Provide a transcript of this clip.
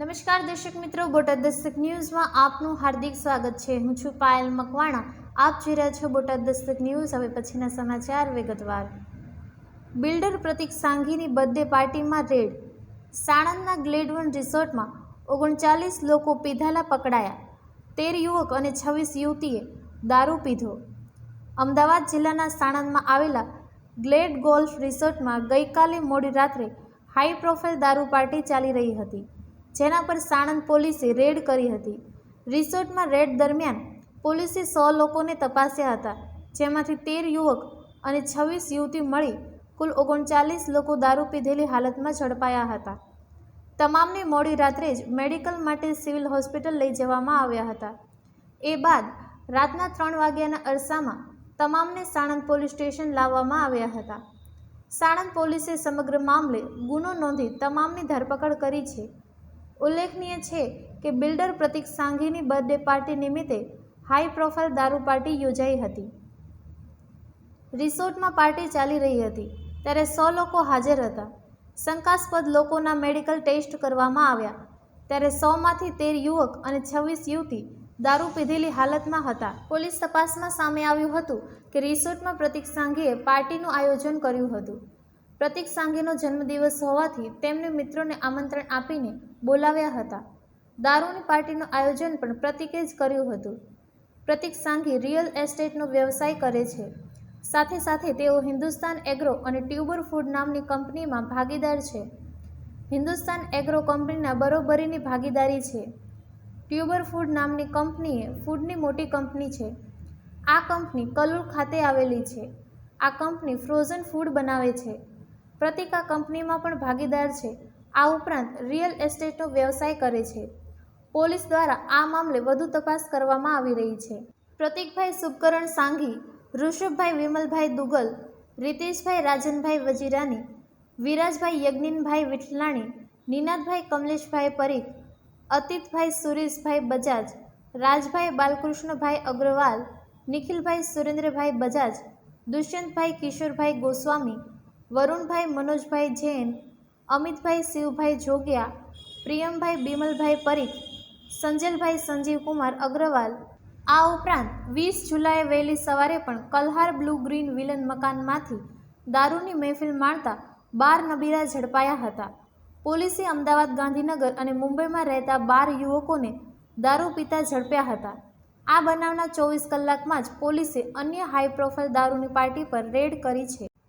નમસ્કાર દર્શક મિત્રો, બોટાદ દસ્તક ન્યૂઝમાં આપનું હાર્દિક સ્વાગત છે. હું છું પાયલ મકવાણા. આપ જોઈ રહ્યા છો બોટાદ દસ્તક ન્યૂઝ. હવે પછીના સમાચાર વિગતવાર. બિલ્ડર પ્રતિક સાંઘીની બર્થડે પાર્ટીમાં રેડ. સાણંદના ગ્લેડ વન રિસોર્ટમાં ઓગણચાલીસ લોકો પીધાલા પકડાયા. તેર યુવક અને છવ્વીસ યુવતીએ દારૂ પીધો. અમદાવાદ જિલ્લાના સાણંદમાં આવેલા ગ્લેડ ગોલ્ફ રિસોર્ટમાં ગઈકાલે મોડી રાત્રે હાઈ પ્રોફાઇલ દારૂ પાર્ટી ચાલી રહી હતી. જેના પર સાણંદ પોલીસે રેડ કરી હતી. રિસોર્ટમાં રેડ દરમિયાન પોલીસે સો લોકોને તપાસ્યા હતા, જેમાંથી તેર યુવક અને છવ્વીસ યુવતી મળી કુલ ઓગણચાલીસ લોકો દારૂ પીધેલી હાલતમાં ઝડપાયા હતા. તમામને મોડી રાત્રે જ મેડિકલ માટે સિવિલ હોસ્પિટલ લઈ જવામાં આવ્યા હતા. એ બાદ રાતના ત્રણ વાગ્યાના અરસામાં તમામને સાણંદ પોલીસ સ્ટેશન લાવવામાં આવ્યા હતા. સાણંદ પોલીસે સમગ્ર મામલે ગુનો નોંધી તમામની ધરપકડ કરી છે. ઉલ્લેખનીય છે કે બિલ્ડર પ્રતિક સાંઘીની બર્થડે પાર્ટી નિમિત્તે હાઈ પ્રોફાઇલ દારૂ પાર્ટી યોજાઈ હતી. રિસોર્ટમાં પાર્ટી ચાલી રહી હતી ત્યારે સો લોકો હાજર હતા. શંકાસ્પદ લોકોના મેડિકલ ટેસ્ટ કરવામાં આવ્યા ત્યારે સોમાંથી તેર યુવક અને છવ્વીસ યુવતી દારૂ પીધેલી હાલતમાં હતા. પોલીસ તપાસમાં સામે આવ્યું હતું કે રિસોર્ટમાં પ્રતિક સાંઘીએ પાર્ટીનું આયોજન કર્યું હતું. પ્રતિક સાંઘીનો જન્મદિવસ હોવાથી તેમને મિત્રોને આમંત્રણ આપીને બોલાવ્યા હતા. દારૂની પાર્ટીનું આયોજન પણ પ્રતિકે જ કર્યું હતું. પ્રતિક સાંઘી રિયલ એસ્ટેટનો વ્યવસાય કરે છે. સાથે સાથે તેઓ હિન્દુસ્તાન એગ્રો અને ટ્યુબર ફૂડ નામની કંપનીમાં ભાગીદાર છે. હિન્દુસ્તાન એગ્રો કંપનીના બરોબરીની ભાગીદારી છે. ટ્યુબર ફૂડ નામની કંપનીએ ફૂડની મોટી કંપની છે. આ કંપની કલુર ખાતે આવેલી છે. આ કંપની ફ્રોઝન ફૂડ બનાવે છે. પ્રતિક કંપનીમાં પણ ભાગીદાર છે. આ ઉપરાંત રિયલ એસ્ટેટનો વ્યવસાય કરે છે. પોલીસ દ્વારા આ મામલે વધુ તપાસ કરવામાં આવી રહી છે. પ્રતિકભાઈ સુબકરણ સાંઘી, ઋષભભાઈ વિમલભાઈ દુગલ, રીતેશભાઈ રાજનભાઈ વજીરાની, વિરાજભાઈ યજ્ઞિનભાઈ વિઠલાણી નિનાદભાઈ કમલેશભાઈ પરીખ, અતિતભાઈ સુરેશભાઈ બજાજ, રાજભાઈ બાલકૃષ્ણભાઈ અગ્રવાલ, નિખિલભાઈ સુરેન્દ્રભાઈ બજાજ, દુષ્યંતભાઈ કિશોરભાઈ ગોસ્વામી વરુણભાઈ, મનોજભાઈ જૈન, અમિતભાઈ, શિવભાઈ જોગિયા, પ્રિયમભાઈ, બિમલભાઈ પરીખ સંજલભાઈ સંજીવકુમાર અગ્રવાલ. આ ઉપરાંત વીસ જુલાઈએ વહેલી સવારે પણ કલ્હાર બ્લુ ગ્રીન વિલન મકાનમાંથી દારૂની મહેફિલ માણતા બાર નબીરા ઝડપાયા હતા. પોલીસે અમદાવાદ, ગાંધીનગર અને મુંબઈમાં રહેતા બાર યુવકોને દારૂ પીતા ઝડપ્યા હતા. આ બનાવના ચોવીસ કલાકમાં જ પોલીસે અન્ય હાઈ પ્રોફાઇલ દારૂની પાર્ટી પર રેડ કરી છે.